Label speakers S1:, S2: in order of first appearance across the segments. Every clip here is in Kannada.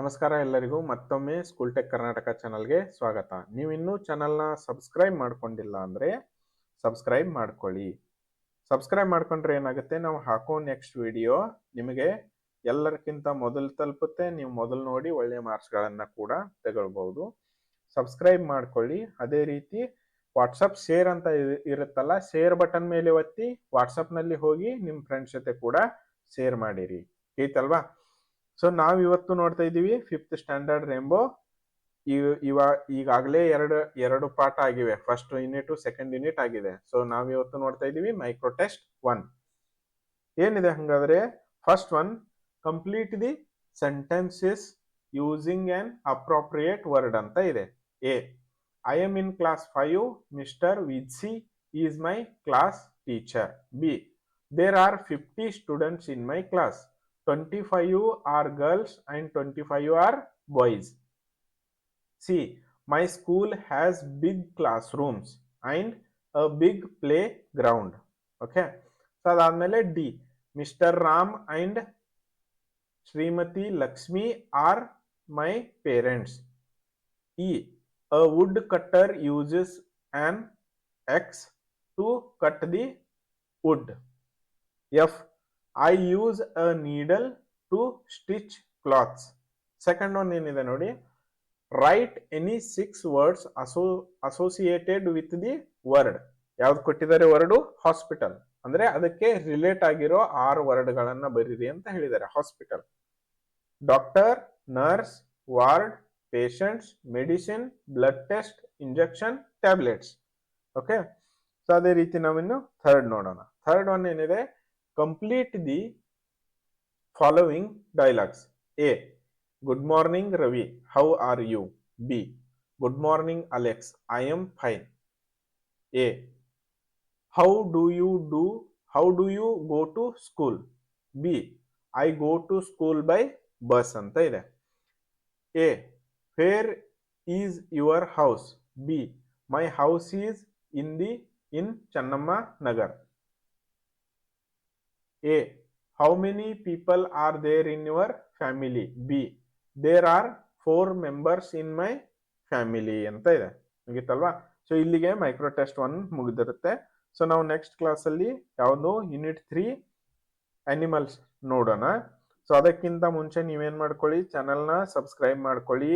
S1: ನಮಸ್ಕಾರ ಎಲ್ಲರಿಗೂ ಮತ್ತೊಮ್ಮೆ ಸ್ಕೂಲ್ ಟೆಕ್ ಕರ್ನಾಟಕ ಚಾನಲ್ಗೆ ಸ್ವಾಗತ. ನೀವು ಇನ್ನೂ ಚಾನಲ್ನ ಸಬ್ಸ್ಕ್ರೈಬ್ ಮಾಡ್ಕೊಂಡಿಲ್ಲ ಅಂದರೆ ಸಬ್ಸ್ಕ್ರೈಬ್ ಮಾಡ್ಕೊಳ್ಳಿ. ಸಬ್ಸ್ಕ್ರೈಬ್ ಮಾಡ್ಕೊಂಡ್ರೆ ಏನಾಗುತ್ತೆ? ನಾವು ಹಾಕೋ ನೆಕ್ಸ್ಟ್ ವಿಡಿಯೋ ನಿಮಗೆ ಎಲ್ಲರಿಗಿಂತ ಮೊದಲು ತಲುಪುತ್ತೆ. ನೀವು ಮೊದಲು ನೋಡಿ ಒಳ್ಳೆಯ ಮಾರ್ಕ್ಸ್ಗಳನ್ನು ಕೂಡ ತಗೊಳ್ಬೋದು ಸಬ್ಸ್ಕ್ರೈಬ್ ಮಾಡ್ಕೊಳ್ಳಿ. ಅದೇ ರೀತಿ ವಾಟ್ಸಪ್ ಶೇರ್ ಅಂತ ಇರುತ್ತಲ್ಲ ಶೇರ್ ಬಟನ್ ಮೇಲೆ ಒತ್ತಿ ವಾಟ್ಸಪ್ನಲ್ಲಿ ಹೋಗಿ ನಿಮ್ಮ ಫ್ರೆಂಡ್ಸ್ ಜೊತೆ ಕೂಡ ಶೇರ್ ಮಾಡಿರಿ. ಐತಲ್ವಾ? ಸೊ ನಾವು ಇವತ್ತು ನೋಡ್ತಾ ಇದ್ದೀವಿ ಫಿಫ್ತ್ ಸ್ಟ್ಯಾಂಡರ್ಡ್ ರೇಂಬೋ ಇವ, ಈಗಾಗಲೇ ಎರಡು ಎರಡು ಪಾಠ ಆಗಿವೆ. ಫಸ್ಟ್ ಯೂನಿಟ್ ಸೆಕೆಂಡ್ ಯೂನಿಟ್ ಆಗಿದೆ. ಸೊ ನಾವು ಇವತ್ತು ನೋಡ್ತಾ ಇದ್ದೀವಿ ಮೈಕ್ರೋ ಟೆಸ್ಟ್ ಒನ್ ಏನಿದೆ ಹಂಗಾದ್ರೆ? First one complete the sentences using an appropriate word ಅಂತ ಇದೆ. A I am in class five mister ವಿಜ್ಸಿ is my class teacher B there are fifty students in my class 25 are girls and 25 are boys. C. My school has big classrooms and a big playground. Okay. So ಅದಾದ್ಮೇಲೆ the mister Ram and Shrimati Lakshmi are my parents E a wood cutter uses an axe to cut the wood F I use a needle to stitch clothes second one ಏನಿದೆ ನೋಡಿ? Write any six words asso associated with the word ಯಾವ್ದು ಕೊಟ್ಟಿದ್ದಾರೆ ವರ್ಡು ಹಾಸ್ಪಿಟಲ್ ಅಂದ್ರೆ ಅದಕ್ಕೆ ರಿಲೇಟ್ ಆಗಿರೋ ಆರು ವರ್ಡ್ಗಳನ್ನ ಬರೀರಿ ಅಂತ ಹೇಳಿದ್ದಾರೆ. Hospital doctor nurse ward patients medicine blood test injection tablets okay so ಅದೇ ರೀತಿ ನಾವಿನ್ನು ಥರ್ಡ್ ನೋಡೋಣ. ಥರ್ಡ್ ಒನ್ ಏನಿದೆ? Complete the following dialogues A good morning Ravi how are you B good morning Alex I am fine A how do you do how do you go to school B I go to school by bus ಅಂತ ಇದೆ A where is your house B my house is in the in Chennamma Nagar A. How many people are there in your family? B. There are four members in my family ಅಂತ ಇದೆ. ಮುಗಿತಲ್ವಾ? ಸೊ ಇಲ್ಲಿಗೆ ಮೈಕ್ರೋ ಟೆಸ್ಟ್ ಒನ್ ಮುಗಿದಿರುತ್ತೆ. ಸೊ ನಾವು ನೆಕ್ಸ್ಟ್ ಕ್ಲಾಸಲ್ಲಿ ಯಾವುದು? ಯೂನಿಟ್ ತ್ರೀ ಅನಿಮಲ್ಸ್ ನೋಡೋಣ. ಸೊ ಅದಕ್ಕಿಂತ ಮುಂಚೆ ನೀವೇನ್ ಮಾಡ್ಕೊಳ್ಳಿ? ಚಾನಲ್ನ ಸಬ್ಸ್ಕ್ರೈಬ್ ಮಾಡ್ಕೊಳ್ಳಿ.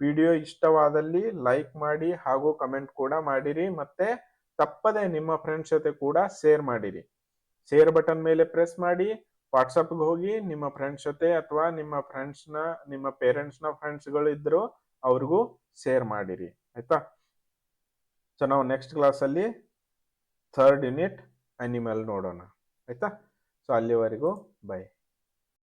S1: ವಿಡಿಯೋ ಇಷ್ಟವಾದಲ್ಲಿ ಲೈಕ್ ಮಾಡಿ ಹಾಗೂ ಕಮೆಂಟ್ ಕೂಡ ಮಾಡಿರಿ. ಮತ್ತೆ ತಪ್ಪದೆ ನಿಮ್ಮ ಫ್ರೆಂಡ್ಸ್ ಜೊತೆ ಕೂಡ ಶೇರ್ ಮಾಡಿರಿ. ಶೇರ್ ಬಟನ್ ಮೇಲೆ ಪ್ರೆಸ್ ಮಾಡಿ ವಾಟ್ಸಪ್ಗೆ ಹೋಗಿ, ನಿಮ್ಮ ಫ್ರೆಂಡ್ಸ್ ಜೊತೆ ಅಥವಾ ನಿಮ್ಮ ಫ್ರೆಂಡ್ಸ್ನ ನಿಮ್ಮ ಪೇರೆಂಟ್ಸ್ನ ಫ್ರೆಂಡ್ಸ್ಗಳು ಇದ್ರು ಅವ್ರಿಗೂ ಶೇರ್ ಮಾಡಿರಿ. ಆಯ್ತಾ? ಸೊ ನಾವು ನೆಕ್ಸ್ಟ್ ಕ್ಲಾಸಲ್ಲಿ ಥರ್ಡ್ ಯೂನಿಟ್ ಅನಿಮಲ್ ನೋಡೋಣ. ಆಯ್ತಾ? ಸೊ ಅಲ್ಲಿವರೆಗೂ ಬೈ